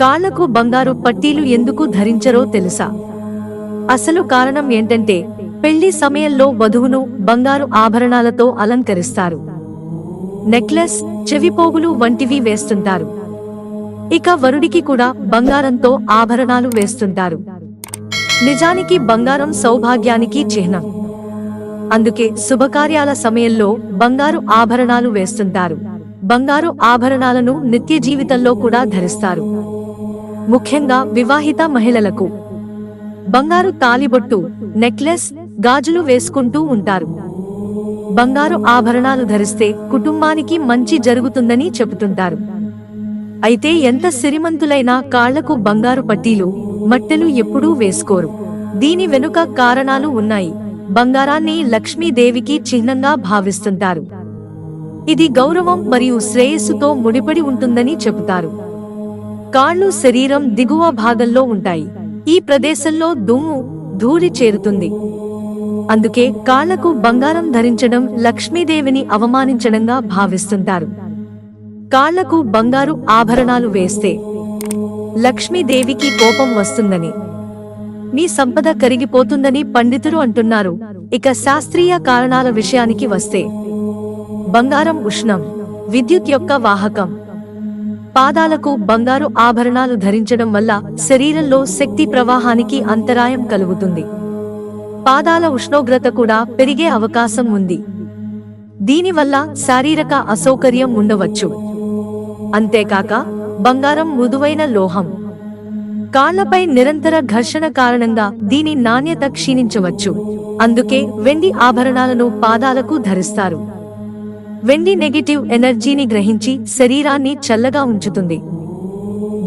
కాళ్ళకు బంగారు పట్టీలు ఎందుకు ధరించరో తెలుసా? అసలు కారణం ఏంటంటే పెళ్ళి సమయంలో వధువును బంగారు ఆభరణాలతో అలంకరిస్తారు. నెక్లెస్ చెవిపోగులు వంటివి వేస్తుంటారు. ఇక వరుడికి కూడా బంగారంతో ఆభరణాలు వేస్తుంటారు. నిజానికి బంగారం సౌభాగ్యానికి చిహ్నం. అందుకే శుభకార్యాల సమయంలో బంగారు ఆభరణాలు వేస్తుంటారు. బంగారు ఆభరణాలను నిత్య జీవితంలో కూడా ధరిస్తారు. ముఖ్యంగా వివాహిత మహిళలకు. బంగారు తాలిబొట్టు నెక్లెస్ గాజులు వేసుకుంటూ ఉంటారు. బంగారు ఆభరణాలు ధరిస్తే కుటుంబానికి మంచి జరుగుతుందని చెబుతుంటారు. అయితే ఎంత సిరిమంతులైనా కాళ్ళకు బంగారు పట్టీలు మట్టెలు ఎప్పుడూ వేసుకోరు. దీని వెనుక కారణాలు ఉన్నాయి. బంగారాన్ని లక్ష్మీదేవికి చిహ్నంగా భావిస్తుంటారు. ఇది గౌరవం మరియు శ్రేయస్సుతో ముడిపడి ఉంటుందని చెబుతారు. కాళ్ళు శరీరం దిగువ భాగంలో ఉంటాయి. ఈ ప్రదేశంలో దుమ్ము ధూళి చేరుతుంది. అందుకే కాళ్ళకు బంగారం ధరించడం లక్ష్మీదేవిని అవమానించడంగా భావిస్తుంటారు. కాళ్ళకు బంగారు ఆభరణాలు వేస్తే లక్ష్మీదేవికి కోపం వస్తుందని మీ సంపద కరిగిపోతుందని పండితులు అంటున్నారు. ఇక శాస్త్రీయ కారణాల విషయానికి వస్తే బంగారం ఉష్ణం విద్యుత్ యొక్క వాహకం పాదాలకు బంగారు ఆభరణాలు ధరించడం వల్ల శరీరంలో శక్తి ప్రవాహానికి అంతరాయం కలుగుతుంది. పాదాల ఉష్ణోగ్రత కూడా పెరిగే అవకాశం ఉంది. దీనివల్ల శారీరక అసౌకర్యం ఉండవచ్చు. అంతేకాక బంగారం మృదువైన లోహం. కాళ్ళపై నిరంతర ఘర్షణ కారణంగా దీని నాణ్యత క్షీణించవచ్చు. అందుకే వెండి ఆభరణాలను పాదాలకు ధరిస్తారు. వెండి నెగిటివ్ ఎనర్జీని గ్రహించి శరీరాన్ని చల్లగా ఉంచుతుంది.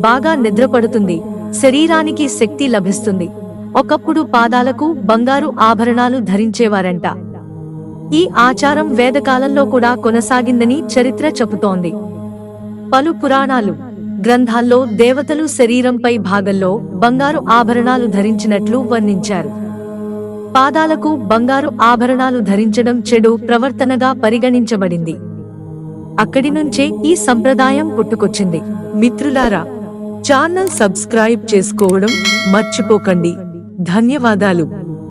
బాగా నిద్రపడుతుంది. శరీరానికి శక్తి లభిస్తుంది. ఒకప్పుడు పాదాలకు బంగారు ఆభరణాలు ధరించేవారంట. ఈ ఆచారం వేదకాలంలో కూడా కొనసాగిందని చరిత్ర చెబుతోంది. పలు పురాణాలు గ్రంథాల్లో దేవతలు శరీరంపై భాగంలో బంగారు ఆభరణాలు ధరించినట్లు వర్ణించారు. పాదాలకు బంగారు ఆభరణాలు ధరించడం చెడు ప్రవర్తనగా పరిగణించబడింది. అక్కడి నుంచే ఈ సంప్రదాయం పుట్టుకొచ్చింది. మిత్రులారా ఛానల్ సబ్స్క్రైబ్ చేసుకోవడం మర్చిపోకండి. ధన్యవాదాలు.